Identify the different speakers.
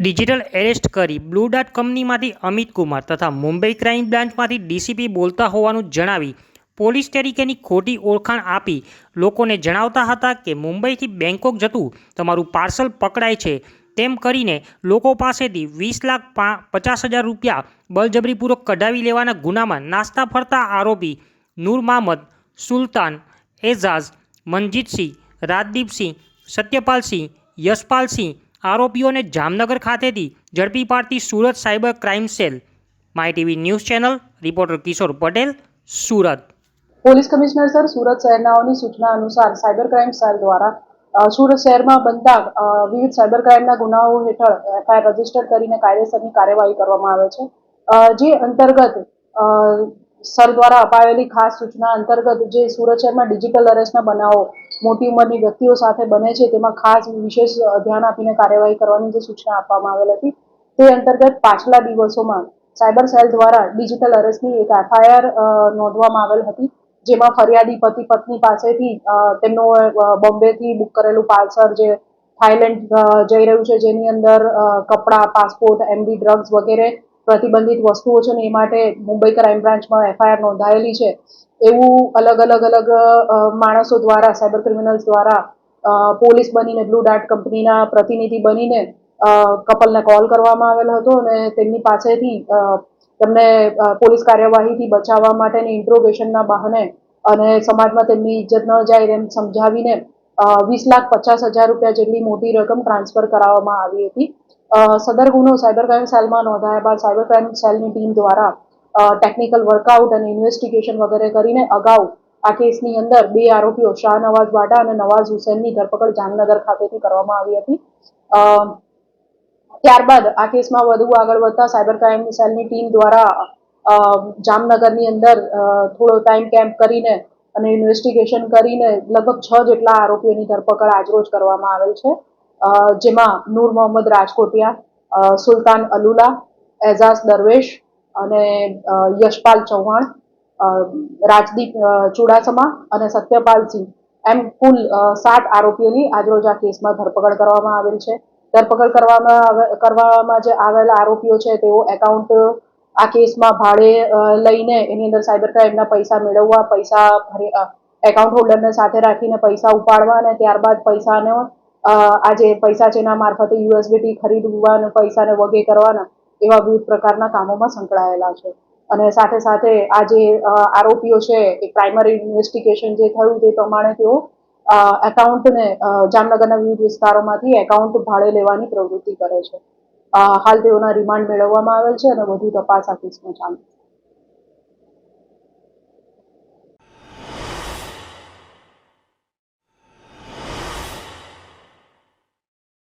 Speaker 1: Digital arrest કરી Blue Dart કંપનીમાંથી અમિત કુમાર તથા મુંબઈ ક્રાઇમ બ્રાન્ચમાંથી ડીસીપી બોલતા હોવાનું જણાવી પોલીસ તરીકેની ખોટી ઓળખાણ આપી લોકોને જણાવતા હતા કે મુંબઈથી બેંકોક જતું તમારું પાર્સલ પકડાય છે. તેમ કરીને લોકો પાસેથી વીસ લાખ પચાસ હજાર રૂપિયા બળજબરીપૂર્વક કઢાવી લેવાના ગુનામાં નાસ્તા ફરતા આરોપી નૂર મહમદ સુલતાન, એઝાઝ, મનજીતસિંહ, રાજદીપસિંહ, સત્યપાલસિંહ, યશપાલસિંહ આરોપીઓને જામનગર ખાતેથી ઝડપી પાડતી Surat cyber crime cell. My TV news channel, reporter Kishor Patel, Surat.
Speaker 2: Police commissioner sir, Surat શહેરનાઓની સૂચના અનુસાર સાયબર ક્રાઇમ સેલ દ્વારા સુરત શહેરમાં બનતા વિવિધ સાયબર ક્રાઇમના ગુનાઓ હેઠળ એફઆઈઆર રજિસ્ટર કરીને કાયદેસરની કાર્યવાહી કરવામાં આવે છે. જે અંતર્ગત સર દ્વારા અપાયેલી ખાસ સૂચના અંતર્ગત જે સુરત શહેરમાં ડિજિટલ અરેસ્ટના બનાવો મોટી ઉંમરની વ્યક્તિઓ સાથે બને છે, તેમાં ખાસ વિશેષ ધ્યાન આપીને કાર્યવાહી કરવાની જે સૂચના આપવામાં આવેલ હતી, તે અંતર્ગત પાછલા દિવસોમાં સાયબર સેલ દ્વારા ડિજિટલ અરેસ્ટની એક એફઆઈઆર નોંધવામાં આવેલ હતી, જેમાં ફરિયાદી પતિ પત્ની પાસેથી તેમનું બોમ્બેથી બુક કરેલું પાર્સલ જે થાઈલેન્ડ જઈ રહ્યું છે, જેની અંદર કપડાં, પાસપોર્ટ એમડી ડ્રગ્સ વગેરે પ્રતિબંધિત વસ્તુઓ છે ને એ માટે મુંબઈ ક્રાઇમ બ્રાન્ચમાં એફઆઈઆર નોંધાયેલી છે. એવું અલગ અલગ અલગ માણસો દ્વારા, સાયબર ક્રિમિનલ્સ દ્વારા પોલીસ બનીને બ્લુ ડાર્ટ કંપનીના પ્રતિનિધિ બનીને કપલને કોલ કરવામાં આવેલો હતો અને તેમની પાસેથી તેમને પોલીસ કાર્યવાહીથી બચાવવા માટેની ઇન્ટ્રોગેશનના બહાને અને સમાજમાં તેમની ઇજ્જત ન જાય એમ સમજાવીને વીસ લાખ પચાસ હજાર રૂપિયા જેટલી મોટી રકમ ટ્રાન્સફર કરાવવામાં આવી હતી. સદર ગુનો સાયબર ક્રાઇમ સેલમાં નોંધાયા બાદ સાયબર ક્રાઇમ સેલની ટીમ દ્વારા ટેકનિકલ વર્કઆઉટ અને ઇન્વેસ્ટિગેશન વગેરે કરીને અગાઉ આ કેસની અંદર બે આરોપીઓ શાહનવાઝ વાડા અને નવાઝ હુસેનની ધરપકડ જામનગર ખાતેથી કરવામાં આવી હતી. ત્યારબાદ આ કેસમાં વધુ આગળ વધતા સાયબર ક્રાઇમ સેલની ટીમ દ્વારા જામનગરની અંદર થોડો ટાઈમ કેમ્પ કરીને અને ઇન્વેસ્ટિગેશન કરીને લગભગ છ જેટલા આરોપીઓની ધરપકડ આજરોજ કરવામાં આવેલ છે. જેમાં નૂર મોહમ્મદ રાજકોટિયા સુલતાન અલુલા, એઝાઝ દરવેશ અને યશપાલ ચૌહાણ રાજદીપ ચુડાસમા અને સત્યપાલસિંહ એમ કુલ સાત આરોપીઓની આજરોજ આ કેસમાં ધરપકડ કરવામાં આવેલ છે. ધરપકડ કરવામાં કરવામાં જે આવેલા આરોપીઓ છે, તેઓ એકાઉન્ટ, આ કેસમાં ભાડે લઈને એની અંદર સાયબર ક્રાઇમના પૈસા મેળવવા, પૈસા એકાઉન્ટ હોલ્ડરને સાથે રાખીને પૈસા ઉપાડવા અને ત્યારબાદ પૈસાનો આ જે પૈસા છે એના મારફતે યુએસબીટી ખરીદવા અને પૈસાને વગે કરવાના એવા વિવિધ પ્રકારના કામોમાં સંકળાયેલા છે. અને સાથે સાથે આ જે આરોપીઓ છે, એ પ્રાઇમરી ઇન્વેસ્ટિગેશન જે થયું તે પ્રમાણે તેઓ એકાઉન્ટને જામનગરના વિવિધ વિસ્તારોમાંથી એકાઉન્ટ ભાડે લેવાની પ્રવૃત્તિ કરે છે. હાલ તેઓના રિમાન્ડ મેળવવામાં આવેલ છે અને વધુ તપાસ આ કેસમાં ચાલુ છે.